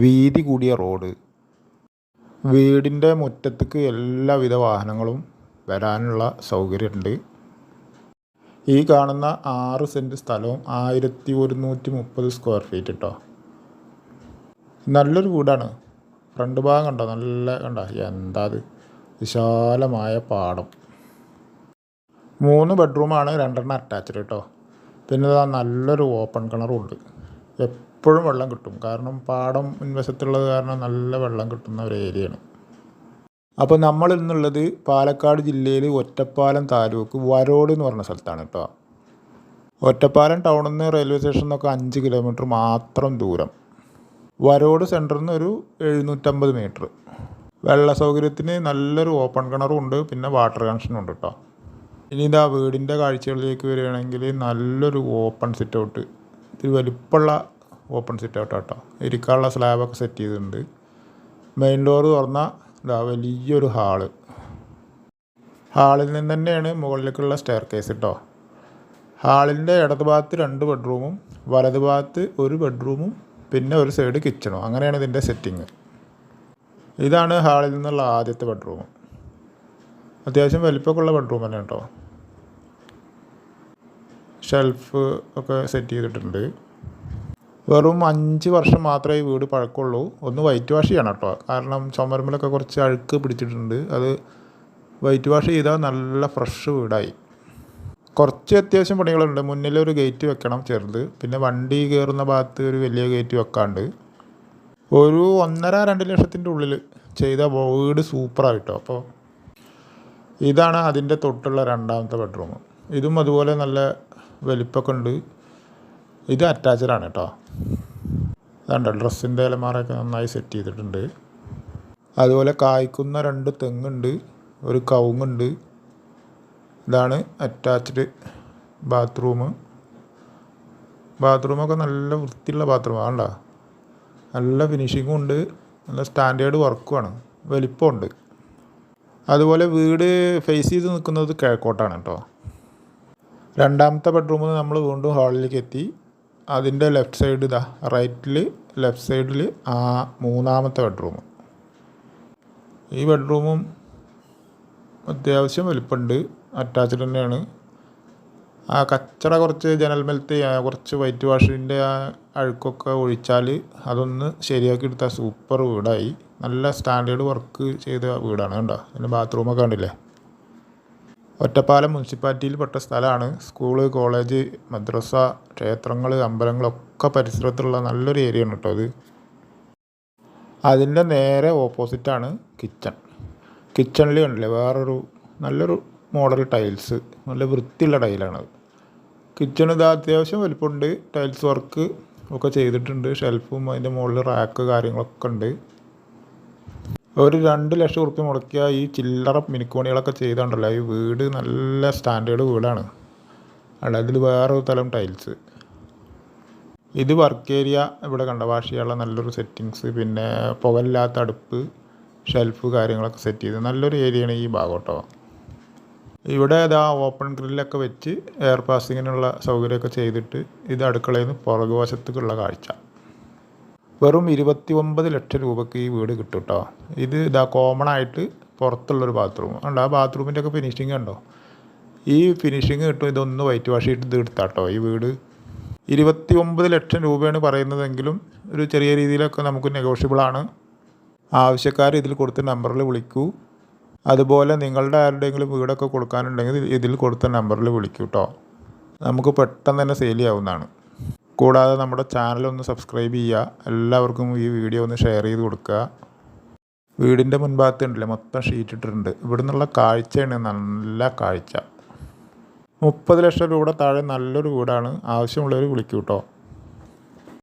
വീതി കൂടിയ റോഡ്. വീടിന്റെ മുറ്റത്തേക്ക് എല്ലാവിധ വാഹനങ്ങളും വരാനുള്ള സൗകര്യമുണ്ട്. ഈ കാണുന്ന ആറ് സെന്റ് സ്ഥലവും ആയിരത്തി ഒരുന്നൂറ്റി മുപ്പത് സ്ക്വയർ ഫീറ്റ് കേട്ടോ നല്ലൊരു വീടാണ്. ഫ്രണ്ട് ഭാഗം കണ്ടോ? നല്ല കണ്ടോ? എന്താ അത്? വിശാലമായ പാടം. മൂന്ന് ബെഡ്റൂമാണ് രണ്ടെണ്ണം അറ്റാച്ച്ഡ് കേട്ടോ പിന്നെ നല്ലൊരു ഓപ്പൺ കിണറും ഉണ്ട്. എപ്പോഴും വെള്ളം കിട്ടും. കാരണം പാടം മുൻവശത്തുള്ളത് കാരണം നല്ല വെള്ളം കിട്ടുന്ന ഒരു ഏരിയയാണ്. അപ്പോൾ നമ്മൾ ഇന്നുള്ളത് പാലക്കാട് ജില്ലയിൽ ഒറ്റപ്പാലം താലൂക്ക് വരോട് എന്ന് പറഞ്ഞ സ്ഥലത്താണ് കേട്ടോ. ഒറ്റപ്പാലം ടൗണിൽ നിന്ന് റെയിൽവേ സ്റ്റേഷൻ നിന്നൊക്കെ അഞ്ച് കിലോമീറ്റർ മാത്രം ദൂരം. വരോട് സെന്ററിൽ നിന്ന് ഒരു എഴുന്നൂറ്റമ്പത് മീറ്റർ. വെള്ള സൗകര്യത്തിന് നല്ലൊരു ഓപ്പൺ കിണറും ഉണ്ട് പിന്നെ വാട്ടർ കണക്ഷനും ഉണ്ട് കേട്ടോ. ഇനി ഇതാ വീടിന്റെ കാഴ്ചകളിലേക്ക് വരികയാണെങ്കിൽ നല്ലൊരു ഓപ്പൺ സിറ്റ് ഔട്ട്. ഇത്തിരി വലിപ്പമുള്ള ഓപ്പൺ സിറ്റ് ഔട്ട് കേട്ടോ ഇരിക്കാനുള്ള സ്ലാബൊക്കെ സെറ്റ് ചെയ്തിട്ടുണ്ട്. മെയിൻ ഡോർ തുറന്നാൽ ഇതാ വലിയൊരു ഹാൾ ഹാളിൽ നിന്ന് തന്നെയാണ് മുകളിലേക്കുള്ള സ്റ്റെയർ കേസ് കേട്ടോ ഹാളിന്റെ ഇടത് ഭാഗത്ത് രണ്ട് ബെഡ്റൂമും വലത് ഭാഗത്ത് ഒരു ബെഡ്റൂമും പിന്നെ ഒരു സൈഡ് കിച്ചണും അങ്ങനെയാണ് ഇതിന്റെ സെറ്റിങ് ഇതാണ് ഹാളിൽ നിന്നുള്ള ആദ്യത്തെ ബെഡ്റൂം അത്യാവശ്യം വലിപ്പമൊക്കെ ഉള്ള ബെഡ്റൂം തന്നെ കേട്ടോ ഷെൽഫ് ഒക്കെ സെറ്റ് ചെയ്തിട്ടുണ്ട്. വെറും അഞ്ച് വർഷം മാത്രമേ ഈ വീട് പഴക്കമുള്ളൂ. ഒന്ന് വൈറ്റ് വാഷ് ചെയ്യണം കേട്ടോ. കാരണം ചുമരമ്പിലൊക്കെ കുറച്ച് അഴുക്ക് പിടിച്ചിട്ടുണ്ട്. അത് വൈറ്റ് വാഷ് ചെയ്താൽ നല്ല ഫ്രഷ് വീടായി. കുറച്ച് അത്യാവശ്യം പണികളുണ്ട്. മുന്നിലൊരു ഗേറ്റ് വെക്കണം ചെറുത്. പിന്നെ വണ്ടി കയറുന്ന ഭാഗത്ത് ഒരു വലിയ ഗേറ്റ് വെക്കാണ്ട്. ഒരു ഒന്നര രണ്ട് ലക്ഷത്തിന്റെ ഉള്ളിൽ ചെയ്ത വീട് സൂപ്പറായിട്ടോ അപ്പോൾ ഇതാണ് അതിന്റെ തൊട്ടുള്ള രണ്ടാമത്തെ ബെഡ്റൂം ഇതും അതുപോലെ നല്ല വലിപ്പമൊക്കെ ഉണ്ട്. ഇത് അറ്റാച്ചഡ് ആണ് കേട്ടോ അതുണ്ട് ഡ്രസ്സിന്റെ അലമാറയൊക്കെ നന്നായി സെറ്റ് ചെയ്തിട്ടുണ്ട്. അതുപോലെ കായ്ക്കുന്ന രണ്ട് തെങ്ങുണ്ട് ഒരു കവുങ്ങുണ്ട്. ഇതാണ് അറ്റാച്ച്ഡ് ബാത്റൂം ബാത്റൂമൊക്കെ നല്ല വൃത്തിയുള്ള ബാത്റൂമാണ് കണ്ടോ നല്ല ഫിനിഷിങ്ങും ഉണ്ട് നല്ല സ്റ്റാൻഡേർഡ് വർക്കുമാണ് വലിപ്പമുണ്ട്. അതുപോലെ വീട് ഫേസ് ചെയ്ത് നിൽക്കുന്നത് കിഴക്കോട്ടാണ് കേട്ടോ രണ്ടാമത്തെ ബെഡ്റൂമിൽ നിന്ന് നമ്മൾ വീണ്ടും ഹാളിലേക്ക് എത്തി. അതിന്റെ ലെഫ്റ്റ് സൈഡ് ഇതാ റൈറ്റിൽ ലെഫ്റ്റ് സൈഡിൽ ആ മൂന്നാമത്തെ ബെഡ്റൂം ഈ ബെഡ്റൂമും അത്യാവശ്യം വലിപ്പമുണ്ട് അറ്റാച്ച്ഡ് തന്നെയാണ്. ആ കച്ചറ കുറച്ച് ജനൽമലത്തെ ആ കുറച്ച് വൈറ്റ് വാഷിന്റെ ആ അഴുക്കൊക്കെ ഒഴിച്ചാൽ അതൊന്ന് ശരിയാക്കി എടുത്താൽ സൂപ്പർ വീടായി. നല്ല സ്റ്റാൻഡേർഡ് വർക്ക് ചെയ്ത വീടാണ് കണ്ടോ? പിന്നെ ബാത്റൂമൊക്കെ കണ്ടില്ലേ? ഒറ്റപ്പാലം മുനിസിപ്പാലിറ്റിയിൽപ്പെട്ട സ്ഥലമാണ്. സ്കൂൾ കോളേജ് മദ്രസ ക്ഷേത്രങ്ങൾ അമ്പലങ്ങൾ ഒക്കെ പരിസരത്തുള്ള നല്ലൊരു ഏരിയ ആണ് കേട്ടോ അത്. അതിന്റെ നേരെ ഓപ്പോസിറ്റാണ് കിച്ചൺ. കിച്ചണിൽ ഉണ്ടല്ലേ വേറൊരു നല്ലൊരു മോഡൽ ടൈൽസ് നല്ല വൃത്തിയുള്ള ടൈലാണത് കിച്ചൺ ഇത് അത്യാവശ്യം വലിപ്പമുണ്ട്. ടൈൽസ് വർക്ക് ഒക്കെ ചെയ്തിട്ടുണ്ട്. ഷെൽഫും അതിന്റെ മുകളിൽ റാക്ക് കാര്യങ്ങളൊക്കെ ഉണ്ട്. ഒരു രണ്ട് ലക്ഷം ഉറുപ്പ്യ മുടക്കിയ ഈ ചില്ലറ മിനിക്കോണികളൊക്കെ ചെയ്തുണ്ടല്ലോ. ഈ വീട് നല്ല സ്റ്റാൻഡേർഡ് വീടാണ്. അവിടെ അതിൽ വേറൊരു തലം ടൈൽസ്. ഇത് വർക്ക് ഏരിയ ഇവിടെ കണ്ട വാഷ് ചെയ്യാനുള്ള നല്ലൊരു സെറ്റിങ്സ് പിന്നെ പുകയില്ലാത്ത അടുപ്പ് ഷെൽഫ് കാര്യങ്ങളൊക്കെ സെറ്റ് ചെയ്ത് നല്ലൊരു ഏരിയയാണ് ഈ ഭാഗോട്ടോ. കേട്ടോ ഇവിടെ ഇതാ ഓപ്പൺ ഗ്രില്ലൊക്കെ വെച്ച് എയർ പാസിങ്ങിനുള്ള സൗകര്യമൊക്കെ ചെയ്തിട്ട് ഇത് അടുക്കളയിൽ നിന്ന് പുറകുവശത്തേക്കുള്ള കാഴ്ച. വെറും ഇരുപത്തി ഒമ്പത് ലക്ഷം രൂപയ്ക്ക് ഈ വീട് കിട്ടും കേട്ടോ ഇത് ഇതാ കോമൺ ആയിട്ട് പുറത്തുള്ളൊരു ബാത്റൂം ഉണ്ട് ആ ബാത്റൂമിന്റെ ഒക്കെ ഫിനിഷിങ് ഉണ്ടോ ഈ ഫിനിഷിങ് കിട്ടും ഇതൊന്ന് വൈറ്റ് വാഷ് ചെയ്തിട്ട് ഇത് എടുത്താട്ടോ ഈ വീട്. ഇരുപത്തി ഒമ്പത് ലക്ഷം രൂപയാണ് പറയുന്നതെങ്കിലും ഒരു ചെറിയ രീതിയിലൊക്കെ നമുക്ക് നെഗോഷ്യബിൾ ആണ്. ആവശ്യക്കാർ ഇതിൽ കൊടുത്ത നമ്പറിൽ വിളിക്കൂ. അതുപോലെ നിങ്ങളുടെ ആരുടെയെങ്കിലും വീടൊക്കെ കൊടുക്കാനുണ്ടെങ്കിൽ ഇതിൽ കൊടുത്ത നമ്പറിൽ വിളിക്കൂ കേട്ടോ നമുക്ക് പെട്ടെന്ന് തന്നെ സെയിൽ ചെയ്യാവുന്നതാണ്. കൂടാതെ നമ്മുടെ ചാനൽ ഒന്ന് സബ്സ്ക്രൈബ് ചെയ്യുക. എല്ലാവർക്കും ഈ വീഡിയോ ഒന്ന് ഷെയർ ചെയ്ത് കൊടുക്കുക. വീടിന്റെ മുൻഭാഗത്ത് ഉണ്ടല്ലേ മൊത്തം ഷീറ്റ് ഇട്ടിട്ടുണ്ട്. ഇവിടെ നിന്നുള്ള കാഴ്ചയാണ് നല്ല കാഴ്ച. മുപ്പത് ലക്ഷം രൂപയുടെ താഴെ നല്ലൊരു വീടാണ്. ആവശ്യമുള്ളവർ വിളിക്കൂ കേട്ടോ